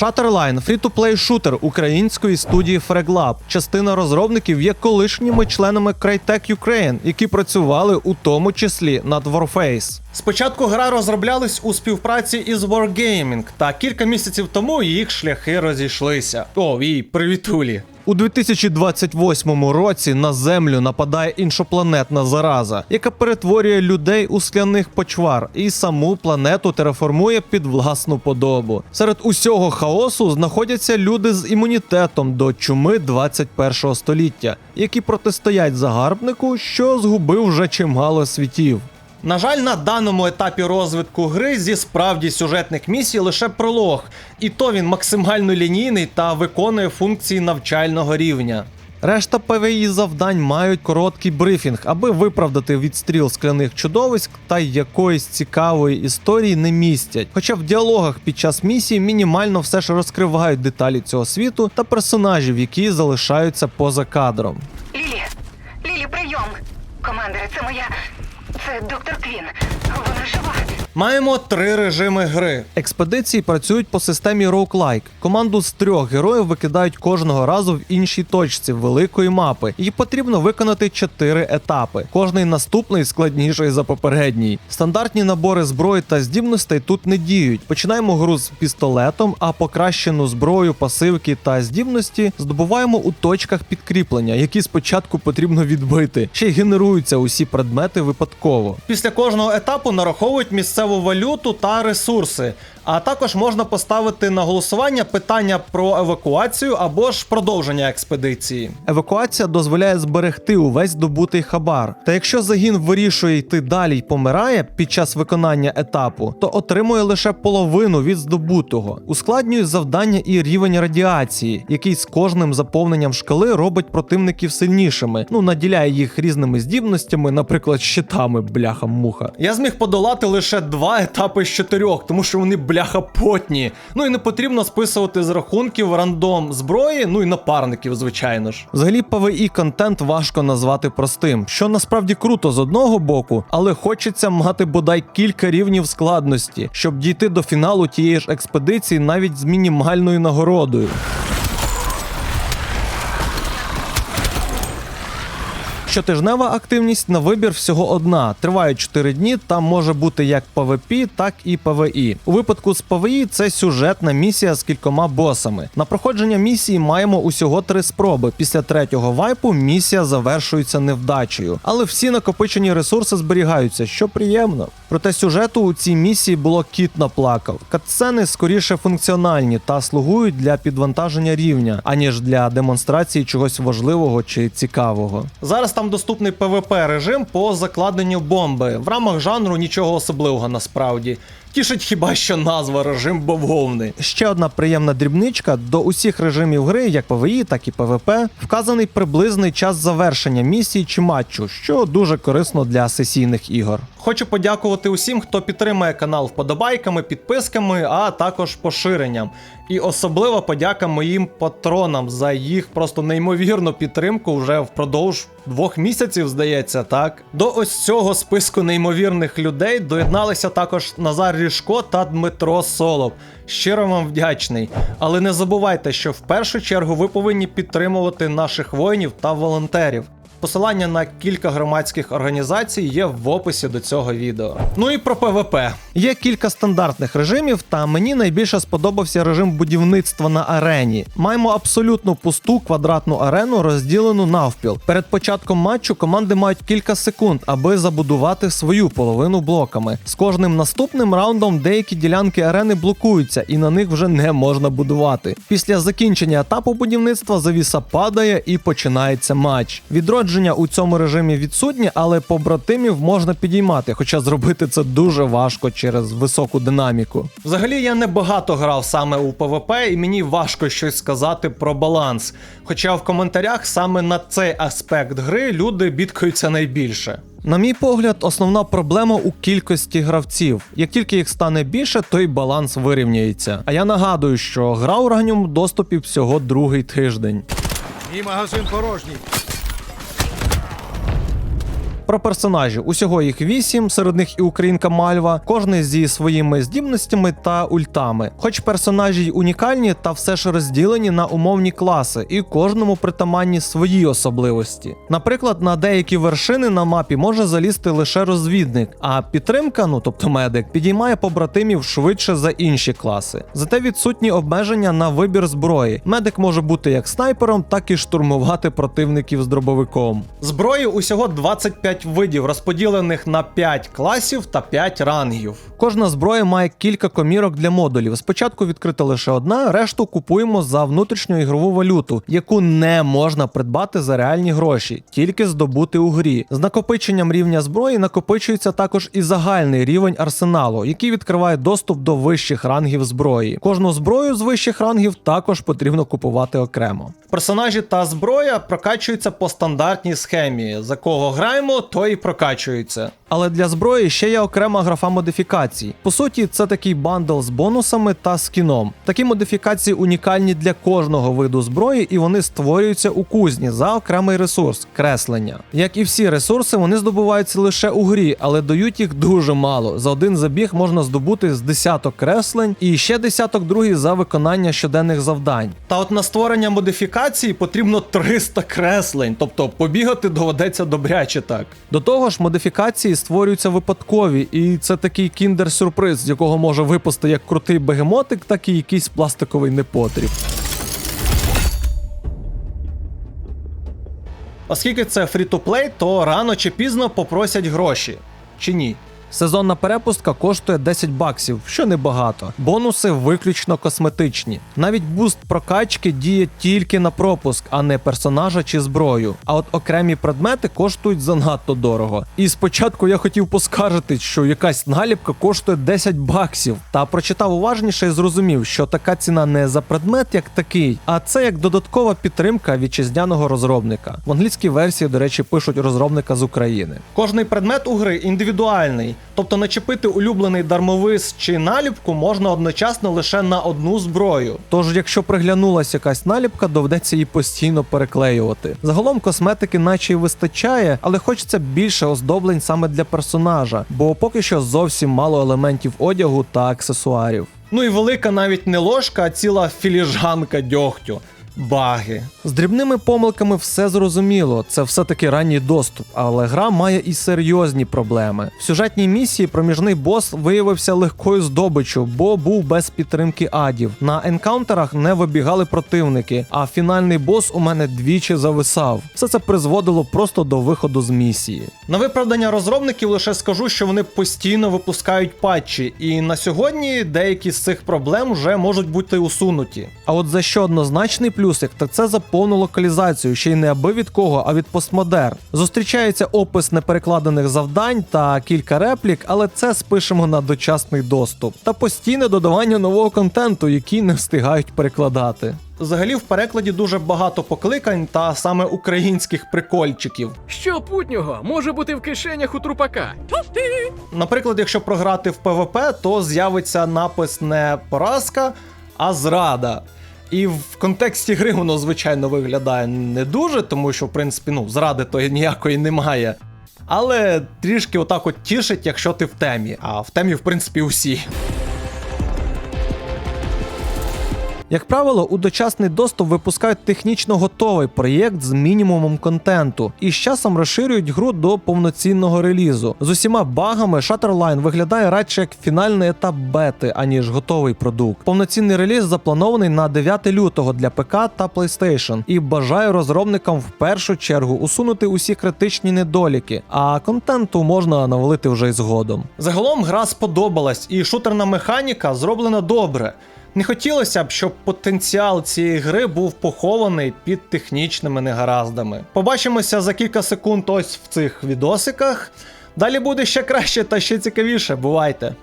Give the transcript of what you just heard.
Shutterline – фрі-то-плей шутер української студії FragLab. Частина розробників є колишніми членами Crytek Ukraine, які працювали у тому числі над Warface. Спочатку гра розроблялась у співпраці із Wargaming, та кілька місяців тому їх шляхи розійшлися. О, і привітулі. У 2028 році на землю нападає іншопланетна зараза, яка перетворює людей у скляних почвар і саму планету тереформує під власну подобу. Серед усього хаосу знаходяться люди з імунітетом до чуми 21 століття, які протистоять загарбнику, що згубив вже чимало світів. На жаль, на даному етапі розвитку гри зі справді сюжетних місій лише пролог, і то він максимально лінійний та виконує функції навчального рівня. Решта ПВІ завдань мають короткий брифінг, аби виправдати відстріл скляних чудовиськ та якоїсь цікавої історії не містять. Хоча в діалогах під час місії мінімально все ж розкривають деталі цього світу та персонажів, які залишаються поза кадром. Лілі, Лілі, прийом. Командире, це моя. Це доктор Квін. Вона жива. Маємо три режими гри. Експедиції працюють по системі roguelike. Команду з трьох героїв викидають кожного разу в іншій точці великої мапи. Їй потрібно виконати чотири етапи. Кожний наступний складніший за попередній. Стандартні набори зброї та здібностей тут не діють. Починаємо гру з пістолетом, а покращену зброю, пасивки та здібності здобуваємо у точках підкріплення, які спочатку потрібно відбити. Ще й генеруються усі предмети випадково. Після кожного етапу нараховують місцеву валюту та ресурси. А також можна поставити на голосування питання про евакуацію або ж продовження експедиції. Евакуація дозволяє зберегти увесь добутий хабар. Та якщо загін вирішує йти далі й помирає під час виконання етапу, то отримує лише половину від здобутого. Ускладнює завдання і рівень радіації, який з кожним заповненням шкали робить противників сильнішими. Ну наділяє їх різними здібностями, наприклад, щитами, бляха-муха. Я зміг подолати лише два етапи з чотирьох, тому що вони бляха потні. Ну і не потрібно списувати з рахунків рандом зброї, ну і напарників, звичайно ж. Взагалі, PvE контент важко назвати простим, що насправді круто з одного боку, але хочеться мати бодай кілька рівнів складності, щоб дійти до фіналу тієї ж експедиції навіть з мінімальною нагородою. Щотижнева активність на вибір всього одна. Триває 4 дні. Там може бути як PvP, так і PvE. У випадку з PvE це сюжетна місія з кількома босами. На проходження місії маємо усього три спроби. Після третього вайпу місія завершується невдачею, але всі накопичені ресурси зберігаються, що приємно. Проте сюжету у цій місії було кіт наплакав. Катсцени скоріше функціональні та слугують для підвантаження рівня, аніж для демонстрації чогось важливого чи цікавого. Зараз там доступний PvP режим по закладенню бомби. В рамах жанру нічого особливого насправді. Тішить хіба що назва режим бавовни. Ще одна приємна дрібничка: до усіх режимів гри, як PvE, так і PvP, вказаний приблизний час завершення місії чи матчу, що дуже корисно для сесійних ігор. Хочу подякувати усім, хто підтримує канал вподобайками, підписками, а також поширенням. І особлива подяка моїм патронам за їх просто неймовірну підтримку вже впродовж двох місяців, здається, так. До ось цього списку неймовірних людей доєдналися також Назар Ріжко та Дмитро Солов. Щиро вам вдячний. Але не забувайте, що в першу чергу ви повинні підтримувати наших воїнів та волонтерів. Посилання на кілька громадських організацій є в описі до цього відео. Ну і про ПВП. Є кілька стандартних режимів, та мені найбільше сподобався режим будівництва на арені. Маємо абсолютно пусту квадратну арену, розділену навпіл. Перед початком матчу команди мають кілька секунд, аби забудувати свою половину блоками. З кожним наступним раундом деякі ділянки арени блокуються, і на них вже не можна будувати. Після закінчення етапу будівництва завіса падає і починається матч. Відродження у цьому режимі відсутнє, але побратимів можна підіймати, хоча зробити це дуже важко через високу динаміку. Взагалі я не багато грав саме у ПВП, і мені важко щось сказати про баланс. Хоча в коментарях саме на цей аспект гри люди бідкаються найбільше. На мій погляд, основна проблема у кількості гравців. Як тільки їх стане більше, то й баланс вирівняється. А я нагадую, що гра у ранньому доступі всього другий тиждень. Мій магазин порожній. Про персонажів усього їх вісім, серед них і українка Мальва, кожний зі своїми здібностями та ультами. Хоч персонажі й унікальні, та все ж розділені на умовні класи, і кожному притаманні свої особливості. Наприклад, на деякі вершини на мапі може залізти лише розвідник, а підтримка, ну тобто медик, підіймає побратимів швидше за інші класи. Зате відсутні обмеження на вибір зброї. Медик може бути як снайпером, так і штурмувати противників з дробовиком. Зброї усього 25 видів, розподілених на 5 класів та 5 рангів. Кожна зброя має кілька комірок для модулів. Спочатку відкрита лише одна, решту купуємо за внутрішню ігрову валюту, яку не можна придбати за реальні гроші, тільки здобути у грі. З накопиченням рівня зброї накопичується також і загальний рівень арсеналу, який відкриває доступ до вищих рангів зброї. Кожну зброю з вищих рангів також потрібно купувати окремо. Персонажі та зброя прокачуються по стандартній схемі. За кого граємо, той і прокачується. Але для зброї ще є окрема графа модифікацій. По суті, це такий бандл з бонусами та скіном. Такі модифікації унікальні для кожного виду зброї, і вони створюються у кузні за окремий ресурс креслення. Як і всі ресурси, вони здобуваються лише у грі, але дають їх дуже мало. За один забіг можна здобути з десяток креслень і ще десяток другий за виконання щоденних завдань. Та от на створення модифікації потрібно 300 креслень, тобто побігати доведеться добряче так. До того ж, модифікації створюються випадкові, і це такий кіндер-сюрприз, з якого може випасти як крутий бегемотик, так і якийсь пластиковий непотріб. Оскільки це фрі-то-плей, то рано чи пізно попросять гроші. Чи ні? Сезонна перепустка коштує 10 баксів, що небагато. Бонуси виключно косметичні. Навіть буст прокачки діє тільки на пропуск, а не персонажа чи зброю. А от окремі предмети коштують занадто дорого. І спочатку я хотів поскаржити, що якась наліпка коштує 10 баксів. Та прочитав уважніше і зрозумів, що така ціна не за предмет як такий, а це як додаткова підтримка вітчизняного розробника. В англійській версії, до речі, пишуть розробника з України. Кожний предмет у гри індивідуальний, тобто начепити улюблений дармовис чи наліпку можна одночасно лише на одну зброю. Тож, якщо приглянулася якась наліпка, доведеться її постійно переклеювати. Загалом косметики наче й вистачає, але хочеться більше оздоблень саме для персонажа, бо поки що зовсім мало елементів одягу та аксесуарів. Ну і велика навіть не ложка, а ціла філіжанка дьогтю. Баги. З дрібними помилками все зрозуміло, це все-таки ранній доступ, але гра має і серйозні проблеми. В сюжетній місії проміжний бос виявився легкою здобиччю, бо був без підтримки адів. На енкаунтерах не вибігали противники, а фінальний бос у мене двічі зависав. Все це призводило просто до виходу з місії. На виправдання розробників лише скажу, що вони постійно випускають патчі, і на сьогодні деякі з цих проблем вже можуть бути усунуті. А от за що однозначний плюсик, так це за повну локалізацію, ще й не аби від кого, а від постмодер. Зустрічається опис неперекладених завдань та кілька реплік, але це спишемо на дочасний доступ та постійне додавання нового контенту, який не встигають перекладати. Взагалі в перекладі дуже багато покликань та саме українських прикольчиків. Що путнього може бути в кишенях у трупака? Наприклад, якщо програти в ПВП, то з'явиться напис не поразка, а зрада. І в контексті гри воно, звичайно, виглядає не дуже, тому що, в принципі, ну, зради то ніякої немає. Але трішки отак от тішить, якщо ти в темі. А в темі, в принципі, усі. Як правило, у дочасний доступ випускають технічно готовий проєкт з мінімумом контенту і з часом розширюють гру до повноцінного релізу. З усіма багами Shutterline виглядає радше як фінальний етап бети, аніж готовий продукт. Повноцінний реліз запланований на 9 лютого для ПК та PlayStation і бажаю розробникам в першу чергу усунути усі критичні недоліки, а контенту можна навалити вже й згодом. Загалом гра сподобалась, і шутерна механіка зроблена добре. Не хотілося б, щоб потенціал цієї гри був похований під технічними негараздами. Побачимося за кілька секунд ось в цих відосиках. Далі буде ще краще та ще цікавіше. Бувайте!